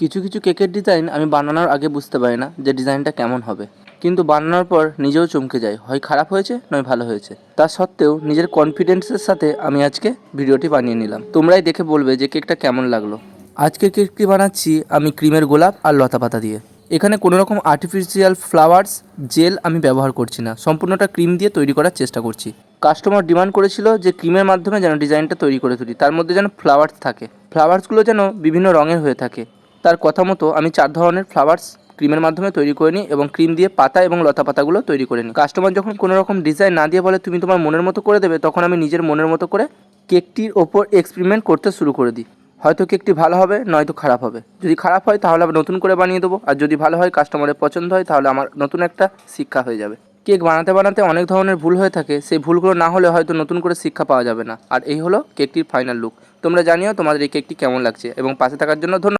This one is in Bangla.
কিছু কিছু কেকের ডিজাইন আমি বানানোর আগে বুঝতে পারি না যে ডিজাইনটা কেমন হবে। কিন্তু বানানোর পর নিজেও চমকে যাই, হয় খারাপ হয়েছে, নয় ভালো হয়েছে। তা সত্ত্বেও নিজের কনফিডেন্সের সাথে আমি আজকে ভিডিওটি বানিয়ে নিলাম। তোমরাই দেখে বলবে যে কেকটা কেমন লাগল। আজকের কেকটি বানাচ্ছি আমি ক্রিমের গোলাপ আর লতা পাতা দিয়ে। এখানে কোনো রকম আর্টিফিশিয়াল ফ্লাওয়ার্স জেল আমি ব্যবহার করছি না। সম্পূর্ণটা ক্রিম দিয়ে তৈরি করার চেষ্টা করছি। কাস্টমার ডিমান্ড করেছিল যে ক্রিমের মাধ্যমে যেন ডিজাইনটা তৈরি করে তুলি, তার মধ্যে যেন ফ্লাওয়ার্স থাকে। ফ্লাওয়ার্সগুলো যেন বিভিন্ন রঙের হয়ে থাকে। তার কথা মতো আমি চার ধরনের ফ্লাওয়ার্স ক্রিমের মাধ্যমে তৈরি করে নিই এবং ক্রিম দিয়ে পাতা এবং লতা পাতাগুলো তৈরি করে নিই। কাস্টমার যখন কোনো রকম ডিজাইন না দিয়ে বলে, তুমি তোমার মনের মতো করে দেবে, তখন আমি নিজের মনের মতো করে কেকটির ওপর এক্সপেরিমেন্ট করতে শুরু করে দিই। হয়তো কেকটি ভালো হবে, নয়তো খারাপ হবে। যদি খারাপ হয়, তাহলে আবার নতুন করে বানিয়ে দেবো। আর যদি ভালো হয় কাস্টমারের পছন্দ হয়, তাহলে আমার নতুন একটা শিক্ষা হয়ে যাবে। কেক বানাতে বানাতে অনেক ধরনের ভুল হয়ে থাকে। সেই ভুলগুলো না হলে হয়তো নতুন করে শিক্ষা পাওয়া যাবে না। আর এই হলো কেকটির ফাইনাল লুক তোমরা জানিও তোমাদের এই কেকটি কেমন লাগছে। এবং পাশে থাকার জন্য ধন্যবাদ।